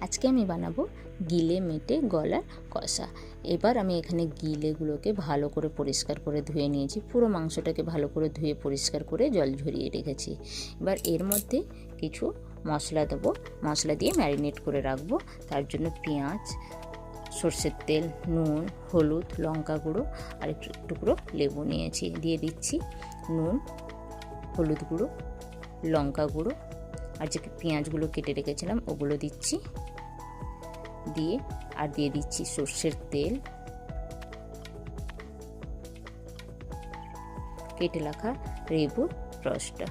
আজকে আমি বানাবো গিলে মেটে গলার কষা। এবার আমি এখানে গিলেগুলোকে ভালো করে পরিষ্কার করে ধুয়ে নিয়েছি। পুরো মাংসটাকে ভালো করে ধুয়ে পরিষ্কার করে জল ঝরিয়ে রেখেছি। এবার এর মধ্যে কিছু মশলা দেবো। মশলা দিয়ে ম্যারিনেট করে রাখব। তার জন্য পেঁয়াজ, সর্ষের তেল, নুন, হলুদ, লঙ্কা গুঁড়ো আর একটু টুকরো লেবু নিয়েছি। দিয়ে দিচ্ছি নুন, হলুদ গুঁড়ো, লঙ্কা গুঁড়ো আর যে পেঁয়াজগুলো কেটে রেখেছিলাম, ওগুলো দিচ্ছি। দিয়ে আর দিয়ে দিচ্ছি সর্ষের তেল। কেটে রাখা লেবুর রসটা।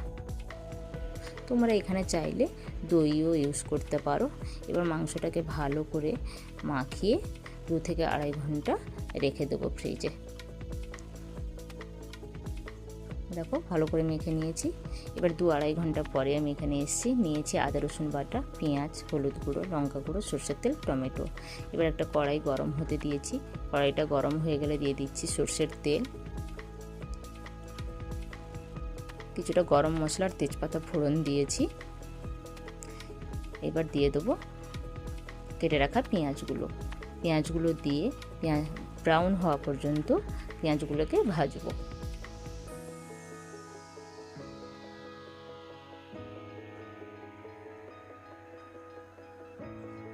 তোমরা এখানে চাইলে দইও ইউজ করতে পারো। এবার মাংসটাকে ভালো করে মাখিয়ে দু থেকে আড়াই ঘণ্টা রেখে দেবো ফ্রিজে। দেখো, ভালো করে মেখে নিয়েছি। এবার দু আড়াই ঘণ্টা পরে আমি এখানে এসেছি। নিয়েছি আদা, রসুন বাটা, পেঁয়াজ, হলুদ গুঁড়ো, লঙ্কা গুঁড়ো, সর্ষের তেল, টমেটো। এবার একটা কড়াই গরম হতে দিয়েছি। কড়াইটা গরম হয়ে গেলে দিয়ে দিচ্ছি সর্ষের তেল। কিছুটা গরম মশলার তেজপাতা ফোড়ন দিয়েছি। এবার দিয়ে দেবো কেটে রাখা পেঁয়াজগুলো। পেঁয়াজগুলো দিয়ে পেঁয়াজ, ব্রাউন হওয়া পর্যন্ত পেঁয়াজগুলোকে ভাজবো।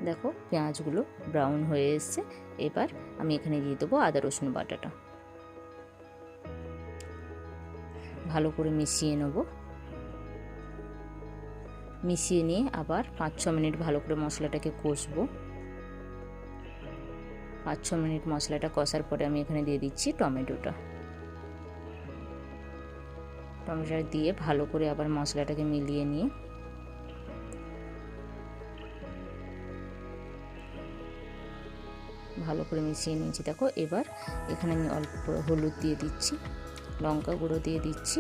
দেখো পেঁয়াজগুলো ব্রাউন হয়ে এসছে। এবার আমি এখানে দিয়ে দেবো আদা, রসুন বাটাটা। ভালো করে মিশিয়ে নেব। মিশিয়ে নিয়ে আবার পাঁচ, ছ মিনিট ভালো করে মশলাটাকে কষবো। পাঁচ, ছ মিনিট মশলাটা কষার পরে আমি এখানে দিয়ে দিচ্ছি টমেটোটা। টমেটোটা দিয়ে ভালো করে আবার মশলাটাকে মিলিয়ে নিয়ে ভালো করে মিশিয়ে নিয়েছি। দেখো, এবার এখানে আমি অল্প হলুদ দিয়ে দিচ্ছি, লঙ্কা গুঁড়ো দিয়ে দিচ্ছি।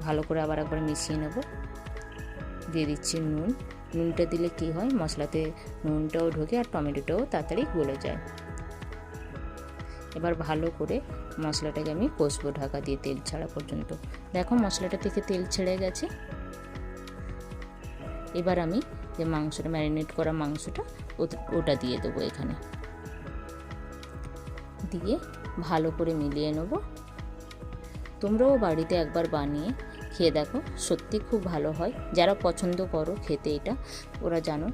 ভালো করে আবার একবার মিশিয়ে নেব। দিয়ে দিচ্ছি নুন। নুনটা দিলে কি হয়, মশলাতে নুনটাও ঢোকে আর টমেটোটাও তাড়াতাড়ি গলে যায়। এবার ভালো করে মশলাটাকে আমি কষবো ঢাকা দিয়ে তেল ছাড়া পর্যন্ত। দেখো, মশলাটা থেকে তেল ছেড়ে গেছে। এবার আমি যে মাংসটা ম্যারিনেট করা মাংসটা ওটা দিয়ে দেবো এখানে। দিয়ে ভালো করে মিলিয়ে নেব। তোমরাও বাড়িতে একবার বানিয়ে খেয়ে দেখো, সত্যি খুব ভালো হয়। যারা পছন্দ করো খেতে এটা, ওরা জানো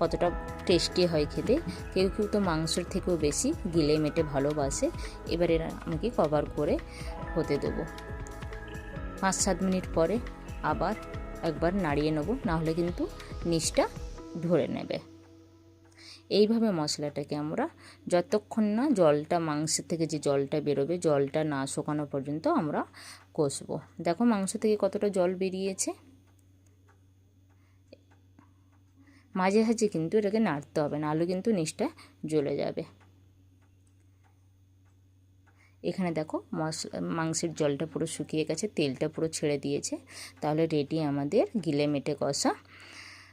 কতটা টেস্টি হয় খেতে। কেউ কেউ তো মাংসের থেকেও বেশি গিলে মেটে ভালোবাসে। এবার এরা আমাকে কভার করে হতে দেবো। পাঁচ সাত মিনিট পরে আবার একবার নাড়িয়ে নেব, নাহলে কিন্তু নিচটা ধরে নেবে। এইভাবে মশলাটাকে আমরা যতক্ষণ না জলটা মাংসের থেকে যে জলটা বেরোবে, জলটা না শুকানো পর্যন্ত আমরা কষবো। দেখো মাংস থেকে কতটা জল বেরিয়েছে। মাঝে মাঝে কিন্তু এটাকে নাড়তে হবে না আলু কিন্তু নিচটা জ্বলে যাবে। এখানে দেখো মশলা, মাংসের জলটা পুরো শুকিয়ে গেছে, তেলটা পুরো ছেড়ে দিয়েছে। তাহলে রেডি আমাদের গিলে মেটে কষা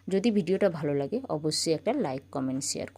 যদি ভিডিওটা ভালো লাগে অবশ্যই একটা লাইক কমেন্ট শেয়ার